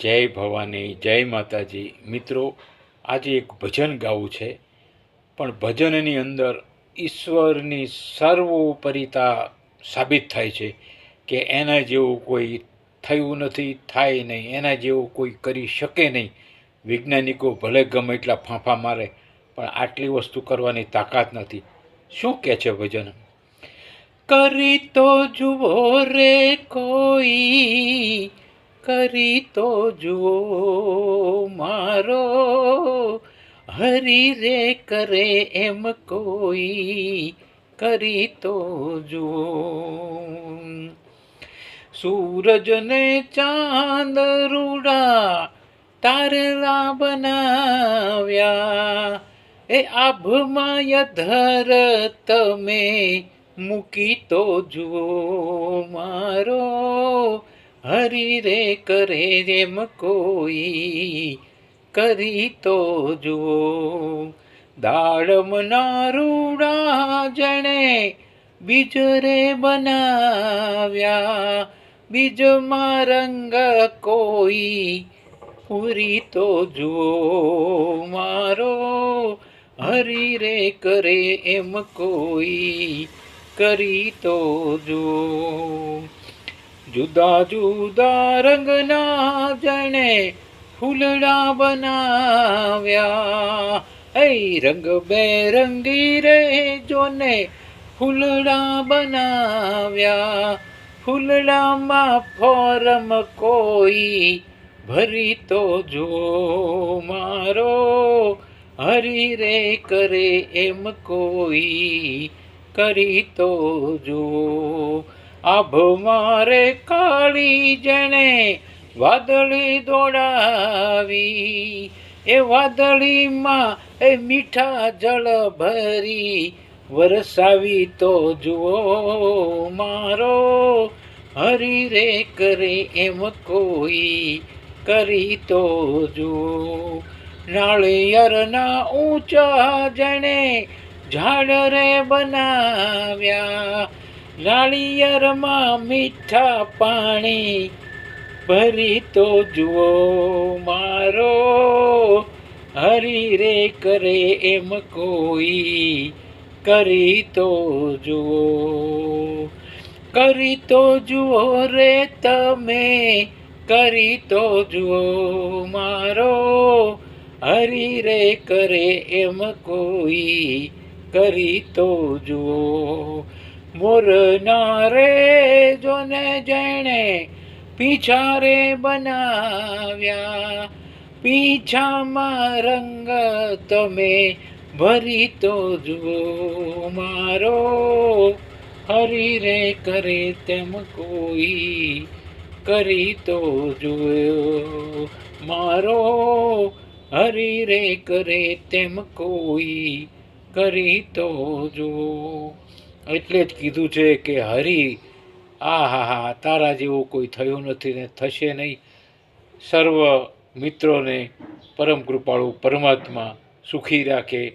જય ભવાની, જય માતાજી. મિત્રો, આજે એક ભજન ગાવું છે. પણ ભજનની અંદર ઈશ્વરની સર્વોપરિતા સાબિત થાય છે કે એના જેવું કોઈ થયું નથી, થાય નહીં, એના જેવું કોઈ કરી શકે નહીં. વૈજ્ઞાનિકો ભલે ગમે એટલા ફાંફા મારે, પણ આટલી વસ્તુ કરવાની તાકાત નથી. શું કહે છે ભજન? કરી તો જુઓ રે કોઈ કરી તો જુઓ મારો હરી રે કરે એમ કોઈ કરી તો જુઓ સૂરજને ચાંદ રૂડા તારલા બનાવ્યા એ આભમાય ધર તમે મૂકી તો જુઓ મારો હરી રે કરે એમ કોઈ, કરી તો જુઓ. દાડમના રૂડા જણે બીજ રે બનાવ્યા બીજમાં રંગ કોઈ. પૂરી તો જુઓ, મારો હરી રે કરે એમ કોઈ, કરી તો જુઓ. જુદા જુદા રંગના જણે ફૂલડા બનાવ્યા. એ રંગ બેરંગી રે જોને ફૂલડા બનાવ્યા. ફૂલડામાં ફોરમ કોઈ ભરી તો જો મારો હરી રે કરે એમ કોઈ કરી તો જો. આભ મારે કાળી જણે વાદળી દોડાવી. એ વાદળીમાં એ મીઠા જળ ભરી. વરસાવી તો જુઓ મારો, હરી રે કરે એમ કોઈ કરી તો જુઓ. નાળિયરના ઊંચા જણે ઝાડ રે બનાવ્યા. નાળિયેરમાં મીઠા પાણી ભરી તો જુઓ મારો, હરી રે કરે એમ કોઈ કરી તો જુઓ. કરી તો જુઓ રે તમે, કરી તો જુઓ મારો, હરી રે કરે એમ કોઈ કરી તો જુઓ. મોરના રે જોને જેણે પીછા રે બનાવ્યા. પીછામાં રંગ તમે ભરી તો જુઓ મારો. હરી રે કરે તેમ કોઈ કરી તો જુઓ મારો. હરી રે કરે તેમ કોઈ કરી તો જુઓ એટલે જ કીધું છે કે, હરી આ હા હા તારા જેવો કોઈ થયો નથી ને થશે નહીં. સર્વ મિત્રોને પરમ કૃપાળુ પરમાત્મા સુખી રાખે,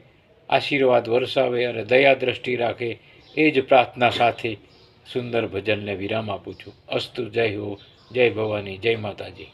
આશીર્વાદ વરસાવે અને દયા દ્રષ્ટિ રાખે, એ જ પ્રાર્થના સાથે સુંદર ભજનને વિરામ આપું છું. અસ્તુ, જય હો, જય ભવાની, જય માતાજી.